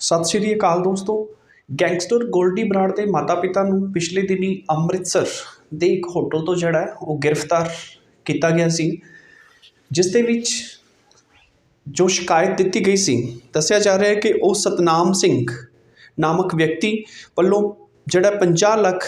ਸਤਿ ਸ਼੍ਰੀ ਅਕਾਲ ਦੋਸਤੋ। ਗੈਂਗਸਟਰ ਗੋਲਡੀ ਬਰਾੜ ਦੇ ਮਾਤਾ-ਪਿਤਾ ਨੂੰ ਪਿਛਲੇ ਦਿਨੀ ਅੰਮ੍ਰਿਤਸਰ ਦੇ ਇੱਕ ਹੋਟਲ ਤੋਂ ਜਿਹੜਾ ਉਹ ਗ੍ਰਿਫਤਾਰ ਕੀਤਾ ਗਿਆ ਸੀ, ਜਿਸ ਦੇ ਵਿੱਚ ਜੋ ਸ਼ਿਕਾਇਤ ਦਿੱਤੀ ਗਈ ਸੀ, ਦੱਸਿਆ ਜਾ ਰਿਹਾ ਹੈ ਕਿ ਉਹ ਸਤਨਾਮ ਸਿੰਘ ਨਾਮਕ ਵਿਅਕਤੀ ਵੱਲੋਂ ਜਿਹੜਾ 50 ਲੱਖ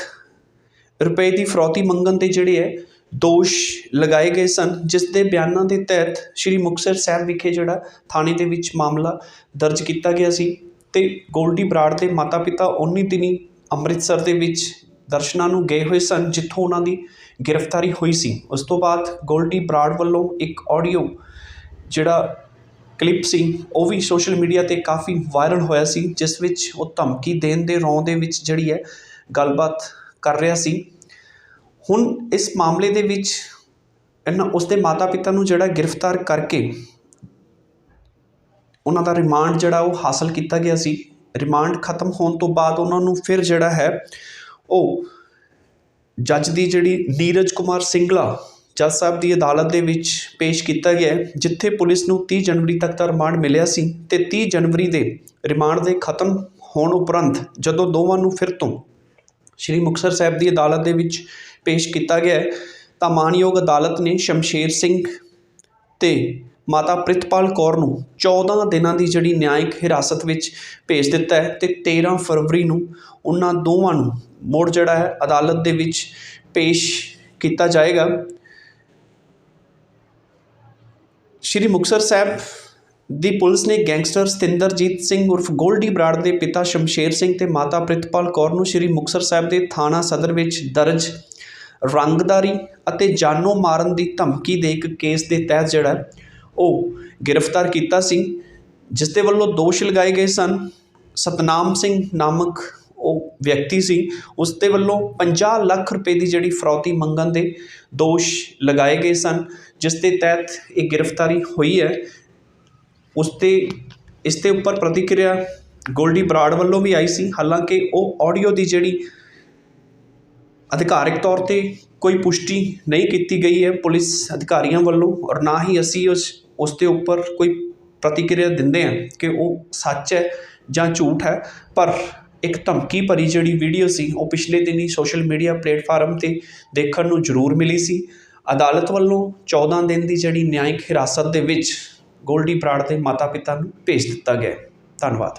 ਰੁਪਏ ਦੀ ਫਰੌਤੀ ਮੰਗਣ ਤੇ ਜਿਹੜੇ ਹੈ, ਦੋਸ਼ ਲਗਾਏ ਗਏ ਸਨ, ਜਿਸ ਦੇ ਬਿਆਨਾਂ ਦੇ ਤਹਿਤ ਸ਼੍ਰੀ ਮੁਕਤਸਰ ਸਾਹਿਬ ਵਿਖੇ ਜਿਹੜਾ ਥਾਣੇ ਦੇ ਵਿੱਚ ਮਾਮਲਾ ਦਰਜ ਕੀਤਾ ਗਿਆ ਸੀ। ਅਤੇ ਗੋਲਡੀ ਬਰਾੜ ਦੇ ਮਾਤਾ-ਪਿਤਾ ਉਨੀ ਦਿਨੀ ਅੰਮ੍ਰਿਤਸਰ ਦੇ ਵਿੱਚ ਦਰਸ਼ਨਾਂ ਨੂੰ ਗਏ ਹੋਏ ਸਨ, ਜਿੱਥੋਂ ਉਹਨਾਂ ਦੀ ਗ੍ਰਿਫਤਾਰੀ ਹੋਈ ਸੀ। ਉਸ ਤੋਂ ਬਾਅਦ ਗੋਲਡੀ ਬਰਾੜ ਵੱਲੋਂ ਇੱਕ ਆਡੀਓ ਜਿਹੜਾ ਕਲਿੱਪ ਸੀ, ਉਹ ਵੀ ਸੋਸ਼ਲ ਮੀਡੀਆ ਤੇ ਕਾਫੀ ਵਾਇਰਲ ਹੋਇਆ ਸੀ, ਜਿਸ ਵਿੱਚ ਉਹ ਧਮਕੀ ਦੇਣ ਦੇ ਰੌਂ ਦੇ ਵਿੱਚ ਜਿਹੜੀ ਹੈ ਗੱਲਬਾਤ ਕਰ ਰਿਹਾ ਸੀ। ਹੁਣ ਇਸ ਮਾਮਲੇ ਦੇ ਵਿੱਚ ਇਹਨਾਂ, ਉਸ ਦੇ ਮਾਤਾ-ਪਿਤਾ ਨੂੰ ਜਿਹੜਾ ਗ੍ਰਿਫਤਾਰ ਕਰਕੇ ਉਹਨਾਂ ਦਾ ਰਿਮਾਂਡ ਜਿਹੜਾ ਉਹ ਹਾਸਲ ਕੀਤਾ ਗਿਆ ਸੀ। ਰਿਮਾਂਡ ਖਤਮ ਹੋਣ ਤੋਂ ਬਾਅਦ ਉਹਨਾਂ ਨੂੰ ਫਿਰ ਜਿਹੜਾ ਹੈ ਉਹ ਜੱਜ ਦੀ ਜਿਹੜੀ ਨੀਰਜ ਕੁਮਾਰ ਸਿੰਗਲਾ, ਜੱਜ ਸਾਹਿਬ ਦੀ ਅਦਾਲਤ ਦੇ ਵਿੱਚ ਪੇਸ਼ ਕੀਤਾ ਗਿਆ ਜਿੱਥੇ ਪੁਲਿਸ ਨੂੰ 30 ਜਨਵਰੀ ਤੱਕ ਦਾ ਰਿਮਾਂਡ ਮਿਲਿਆ ਸੀ ਤੇ 30 ਜਨਵਰੀ ਦੇ ਰਿਮਾਂਡ ਦੇ ਖਤਮ ਹੋਣ ਉਪਰੰਤ ਜਦੋਂ ਦੋਵਾਂ ਨੂੰ ਫਿਰ ਤੋਂ ਸ਼੍ਰੀ ਮੁਕਤਸਰ ਸਾਹਿਬ ਦੀ ਅਦਾਲਤ ਦੇ ਵਿੱਚ ਪੇਸ਼ ਕੀਤਾ ਗਿਆ ਤਾਂ ਮਾਨਯੋਗ ਅਦਾਲਤ ਨੇ ਸ਼ਮਸ਼ੇਰ ਸਿੰਘ ਤੇ ਮਾਤਾ ਪ੍ਰਿਤਪਾਲ ਕੌਰ ਨੂੰ 14 ਦਿਨਾਂ ਦੀ ਜਿਹੜੀ ਨਿਆਂਇਕ ਹਿਰਾਸਤ ਵਿੱਚ ਭੇਜ ਦਿੱਤਾ ਹੈ ਤੇ 13 ਫਰਵਰੀ ਨੂੰ ਉਹਨਾਂ ਦੋਵਾਂ ਨੂੰ ਮੁੜ ਜਿਹੜਾ ਹੈ ਅਦਾਲਤ ਦੇ ਵਿੱਚ ਪੇਸ਼ ਕੀਤਾ ਜਾਏਗਾ। ਸ਼੍ਰੀ ਮੁਕਤਸਰ ਸਾਹਿਬ ਦੀ ਪੁਲਿਸ ਨੇ ਗੈਂਗਸਟਰ ਸਤਿੰਦਰਜੀਤ ਸਿੰਘ ਉਰਫ ਗੋਲਡੀ ਬਰਾੜ ਦੇ ਪਿਤਾ ਸ਼ਮਸ਼ੇਰ ਸਿੰਘ ਤੇ ਮਾਤਾ ਪ੍ਰਿਤਪਾਲ ਕੌਰ ਨੂੰ ਸ਼੍ਰੀ ਮੁਕਤਸਰ ਸਾਹਿਬ ਦੇ ਥਾਣਾ ਸਦਰ ਵਿੱਚ ਦਰਜ ਰੰਗਦਾਰੀ ਅਤੇ ਜਾਨੋਂ ਮਾਰਨ ਦੀ ਧਮਕੀ ਦੇ ਇੱਕ ਕੇਸ ਦੇ ਤਹਿਤ ਜਿਹੜਾ ਉਹ ਗ੍ਰਿਫਤਾਰ ਕੀਤਾ ਸੀ ਜਿਸ ਦੇ ਵੱਲੋਂ ਦੋਸ਼ ਲਗਾਏ ਗਏ ਸਨ। ਸਤਨਾਮ ਸਿੰਘ ਨਾਮਕ ਉਹ ਵਿਅਕਤੀ ਸੀ ਉਸ ਦੇ ਵੱਲੋਂ 50 ਲੱਖ ਰੁਪਏ ਦੀ ਜਿਹੜੀ ਫਰੌਤੀ ਮੰਗਣ ਦੇ ਦੋਸ਼ ਲਗਾਏ ਗਏ ਸਨ ਜਿਸ ਦੇ ਤਹਿਤ ਇਹ ਗ੍ਰਿਫਤਾਰੀ ਹੋਈ ਹੈ। ਉਸ ਤੇ ਇਸ ਦੇ ਉੱਪਰ ਪ੍ਰਤੀਕਿਰਿਆ ਗੋਲਡੀ ਬਰਾੜ ਵੱਲੋਂ ਵੀ ਆਈ ਸੀ। ਹਾਲਾਂਕਿ ਉਹ ਆਡੀਓ ਦੀ ਜਿਹੜੀ ਅਧਿਕਾਰਿਕ ਤੌਰ ਤੇ ਕੋਈ ਪੁਸ਼ਟੀ ਨਹੀਂ ਕੀਤੀ ਗਈ ਹੈ ਪੁਲਿਸ ਅਧਿਕਾਰੀਆਂ ਵੱਲੋਂ, ਔਰ ਨਾ ਹੀ ਅਸੀਂ ਉਸ ਉਸ ਦੇ ਉੱਪਰ ਕੋਈ ਪ੍ਰਤੀਕਿਰਿਆ ਦਿੰਦੇ ਹਾਂ ਕਿ ਉਹ ਸੱਚ ਹੈ ਜਾਂ ਝੂਠ ਹੈ, ਪਰ ਇੱਕ ਧਮਕੀ ਭਰੀ ਜਿਹੜੀ ਵੀਡੀਓ ਸੀ, ਉਹ ਪਿਛਲੇ ਦਿਨੀ ਸੋਸ਼ਲ ਮੀਡੀਆ ਪਲੇਟਫਾਰਮ ਤੇ ਦੇਖਣ ਨੂੰ ਜ਼ਰੂਰ ਮਿਲੀ ਸੀ। ਅਦਾਲਤ ਵੱਲੋਂ 14 ਦਿਨ ਦੀ ਜਿਹੜੀ ਨਿਆਂਇਕ ਹਿਰਾਸਤ ਦੇ ਵਿੱਚ ਗੋਲਡੀ ਬਰਾੜ ਦੇ ਮਾਤਾ-ਪਿਤਾ ਨੂੰ ਭੇਜ ਦਿੱਤਾ ਗਿਆ ਧੰਨਵਾਦ।